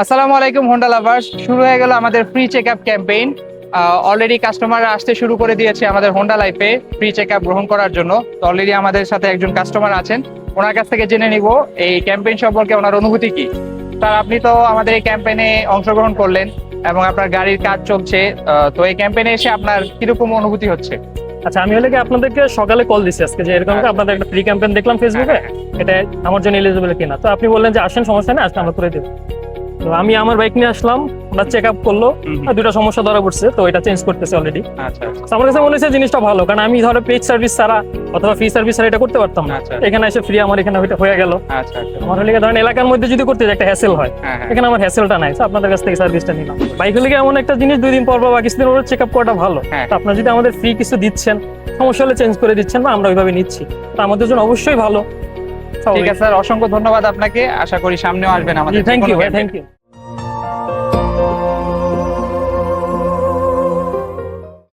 আসসালামু আলাইকুম Honda lovers শুরু হয়ে গেল আমাদের free check up campaign already কাস্টমাররা আসতে শুরু করে দিয়েছে আমাদের হোন্ডা লাইফে ফ্রি চেক আপ গ্রহণ করার জন্য। তো অলরেডি আমাদের সাথে একজন কাস্টমার আছেন। ওনার কাছ থেকে জেনে নিব এই ক্যাম্পেইন সম্পর্কে ওনার অনুভূতি কি? স্যার আপনি তো আমাদের এই ক্যাম্পেইনে অংশগ্রহণ করলেন এবং আপনার গাড়ির কাজ চলছে। তো এই ক্যাম্পেইনে এসে আপনার কীরকম অনুভূতি হচ্ছে? আচ্ছা আমি হলে কি আপনাদেরকে সকালে কল দিছি আজকে যে এরকম আপনাদের একটা ফ্রি ক্যাম্পেইন দেখলাম ফেসবুকে এটা আমার জন্য এলিজিবল কিনা? তো আপনি বললেন যে আসেন সমস্যা নেই আজকে আমরা করে দেবো। তো আমি আমার বাইক নিয়ে আসলাম ওরা চেক আপ করল দুটো সমস্যা ধরা পড়ছে তো এটা চেঞ্জ করতেছে অলরেডি আচ্ছা আচ্ছা। আমার কাছে মনে হচ্ছে জিনিসটা ভালো কারণ আমি ধরো পেজ সার্ভিস ছাড়া অথবা ফ্রি সার্ভিস ছাড়া এটা করতে পারতাম না। আচ্ছা। এখানে এসে ফ্রি আমার এখানে ওইটা হয়ে গেল। আমার হলে ধরেন এলাকার মধ্যে যদি করতে একটা হ্যাসেল হয় হ্যাঁ হ্যাঁ। এখানে আমার হ্যাসেলটা নাই আপনাদের কাছ থেকে সার্ভিসটা নিলাম। বাইক হলে কি এমন একটা জিনিস দুই দিন পর বা কিছুদিন ওরা চেক আপ করাটা ভালো? হ্যাঁ। তো আপনার যদি আমাদের ফ্রি কিছু দিচ্ছেন সমস্যা হলে চেঞ্জ করে দিচ্ছেন বা আমরা ওইভাবে নিচ্ছি। তো আমাদের জন্য অবশ্যই ভালো। ঠিক আছে স্যার অসংখ্য ধন্যবাদ আপনাকে। আশা করি সামনেও আসবেন আমাদের থ্যাংক ইউ। Thank you